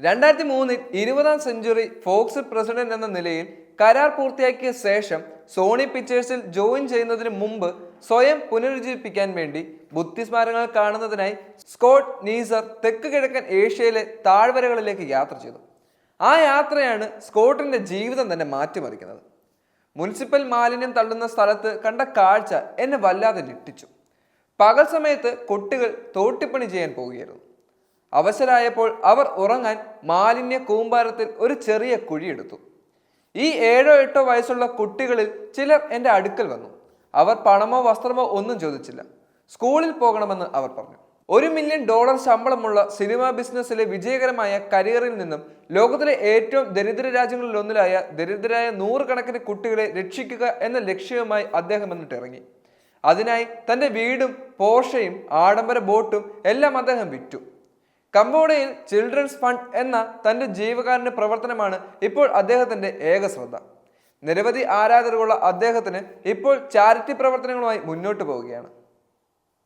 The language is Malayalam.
രണ്ടായിരത്തി മൂന്നിൽ ഇരുപതാം സെഞ്ചുറി ഫോക്സ് പ്രസിഡന്റ് എന്ന നിലയിൽ കരാർ പൂർത്തിയാക്കിയ ശേഷം സോണി പിക്ചേഴ്സിൽ ജോയിൻ ചെയ്യുന്നതിന് മുമ്പ് സ്വയം പുനരുജ്ജീവിപ്പിക്കാൻ വേണ്ടി ബുദ്ധിസ്മാരങ്ങൾ കാണുന്നതിനായി സ്കോട്ട് നീസർ തെക്ക് കിഴക്കൻ ഏഷ്യയിലെ താഴ്വരകളിലേക്ക് യാത്ര ചെയ്തു. ആ യാത്രയാണ് സ്കോട്ടിന്റെ ജീവിതം തന്നെ മാറ്റിമറിക്കുന്നത്. മുനിസിപ്പൽ മാലിന്യം തള്ളുന്ന സ്ഥലത്ത് കണ്ട കാഴ്ച എന്നെ വല്ലാതെ ഞെട്ടിച്ചു. പകൽ സമയത്ത് കുട്ടികൾ തോട്ടിപ്പണി ചെയ്യാൻ പോവുകയായിരുന്നു. അവസരായപ്പോൾ അവർ ഉറങ്ങാൻ മാലിന്യ കൂമ്പാരത്തിൽ ഒരു ചെറിയ കുഴിയെടുത്തു ഈ ഏഴോ എട്ടോ വയസ്സുള്ള കുട്ടികളിൽ ചിലർ എന്റെ അടുക്കൽ വന്നു. അവർ പണമോ വസ്ത്രമോ ഒന്നും ചോദിച്ചില്ല. സ്കൂളിൽ പോകണമെന്ന് അവർ പറഞ്ഞു. ഒരു മില്യൺ ഡോളർ ശമ്പളമുള്ള സിനിമാ ബിസിനസ്സിലെ വിജയകരമായ കരിയറിൽ നിന്നും ലോകത്തിലെ ഏറ്റവും ദരിദ്ര രാജ്യങ്ങളിൽ ഒന്നിലായ ദരിദ്രരായ നൂറുകണക്കിന് കുട്ടികളെ രക്ഷിക്കുക എന്ന ലക്ഷ്യവുമായി അദ്ദേഹം എന്നിട്ട് ഇറങ്ങി. അതിനായി തന്റെ വീടും പോഷയും ആഡംബര ബോട്ടും എല്ലാം അദ്ദേഹം വിറ്റു. കംബോഡിയയിൽ ചിൽഡ്രൻസ് ഫണ്ട് എന്ന തന്റെ ജീവകാരുണ്യ പ്രവർത്തനമാണ് ഇപ്പോൾ അദ്ദേഹത്തിന്റെ ഏക ശ്രദ്ധ. നിരവധി ആരാധകരുള്ള അദ്ദേഹത്തിന് ഇപ്പോൾ ചാരിറ്റി പ്രവർത്തനങ്ങളുമായി മുന്നോട്ട് പോവുകയാണ്.